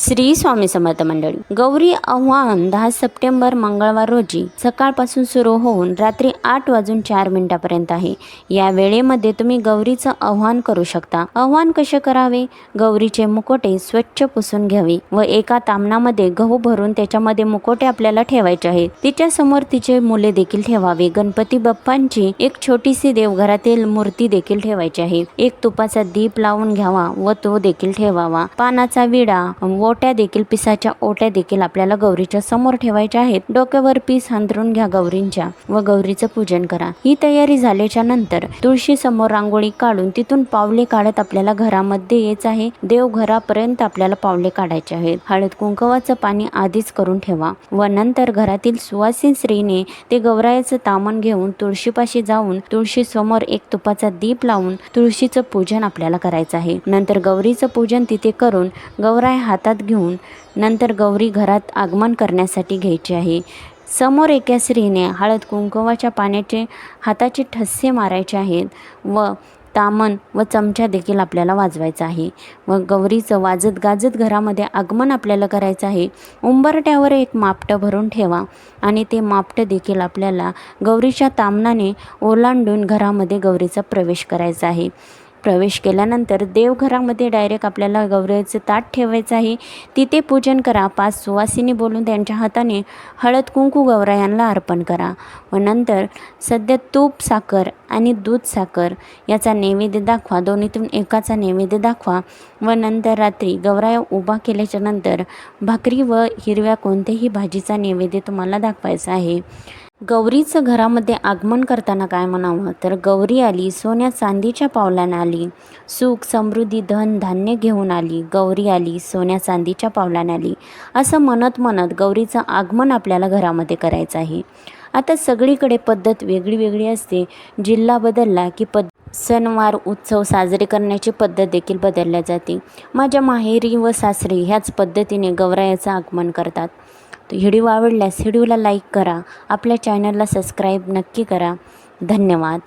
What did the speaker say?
श्री स्वामी समर्थ मंडळी गौरी आव्हान दहा सप्टेंबर मंगळवार रोजी सकाळपासून सुरू होऊन रात्री आठ वाजून चार मिनिटापर्यंत आहे. या वेळेमध्ये तुम्ही गौरीचं आव्हान करू शकता. आव्हान कसे करावे? गौरीचे मुकोटे स्वच्छ पुसून घ्यावे व एका तामणामध्ये गहू भरून त्याच्यामध्ये मुकोटे आपल्याला ठेवायचे आहेत. तिच्या समोर तिचे मुले देखील ठेवावे. गणपती बाप्पांची एक छोटीशी देवघरातील मूर्ती देखील ठेवायची आहे. एक तुपाचा दीप लावून घ्यावा व तो देखील ठेवावा. पानाचा विडा व ओट्या देखील पिसाच्या ओट्या देखील आपल्याला गौरीच्या समोर ठेवायच्या आहेत. डोक्यावर पीस अंतरून घ्या गौरींच्या व गौरीचं पूजन करा. ही तयारी झाल्याच्यानंतर तुळशी समोर रांगोळी काढून तिथून पावले काढत आपल्याला घरामध्ये यायचं आहे. देवघरापर्यंत आपल्याला पावले काढायचे आहेत. हळद कुंकवाचं पाणी आधीच करून ठेवा व नंतर घरातील सुवासिन स्त्रीने ते गौरायाचं तामण घेऊन तुळशीपाशी जाऊन तुळशी समोर एक तुपाचा दीप लावून तुळशीचं पूजन आपल्याला करायचं आहे. नंतर गौरीचं पूजन तिथे करून गौराय हातात घेऊन नंतर गौरी घरात आगमन करण्यासाठी घ्यायची आहे. समोर एका स्त्रीने हळद कुंकवाच्या पाण्याचे हाताचे ठस्से मारायचे आहेत व तामन व चमचा देखील आपल्याला वाजवायचा आहे. व गौरीचं वाजत गाजत घरामध्ये आगमन आपल्याला करायचं आहे. उंबरट्यावर एक मापटं भरून ठेवा आणि ते मापटं देखील आपल्याला गौरीच्या तामनाने ओलांडून घरामध्ये गौरीचा प्रवेश करायचा आहे. प्रवेश केल्यानंतर देवघरामध्ये डायरेक्ट आपल्याला गौरीचं ताट ठेवायचं आहे. तिथे पूजन करा पाच सुवासिनी बोलून त्यांच्या हाताने हळद कुंकू गौरायांना अर्पण करा. व नंतर सध्या तूप साखर आणि दूध साखर याचा नैवेद्य दाखवा. दोन्हीतून एकाचा नैवेद्य दाखवा. व नंतर रात्री गौराया उभा केल्याच्यानंतर भाकरी व हिरव्या कोणत्याही भाजीचा नैवेद्य तुम्हाला दाखवायचा आहे. गौरीचं घरामध्ये आगमन करताना काय म्हणावं? तर गौरी आली सोन्या चांदीच्या पावलानं आली. सुख समृद्धी धन धान्य घेऊन आली. गौरी आली सोन्या चांदीच्या पावलानं आली. असं म्हणत म्हणत गौरीचं आगमन आपल्याला घरामध्ये करायचं आहे. आता सगळीकडे पद्धत वेगळी वेगळी असते. जिल्हा बदलला की पद सणवार उत्सव साजरे करण्याची पद्धत देखील बदलल्या जाते. माझ्या माहेरी व सासरी ह्याच पद्धतीने गौरायाचं आगमन करतात. व्हिडिओ आवडल्यास व्हिडिओला लाईक करा. आपल्या चॅनलला सबस्क्राईब नक्की करा. धन्यवाद.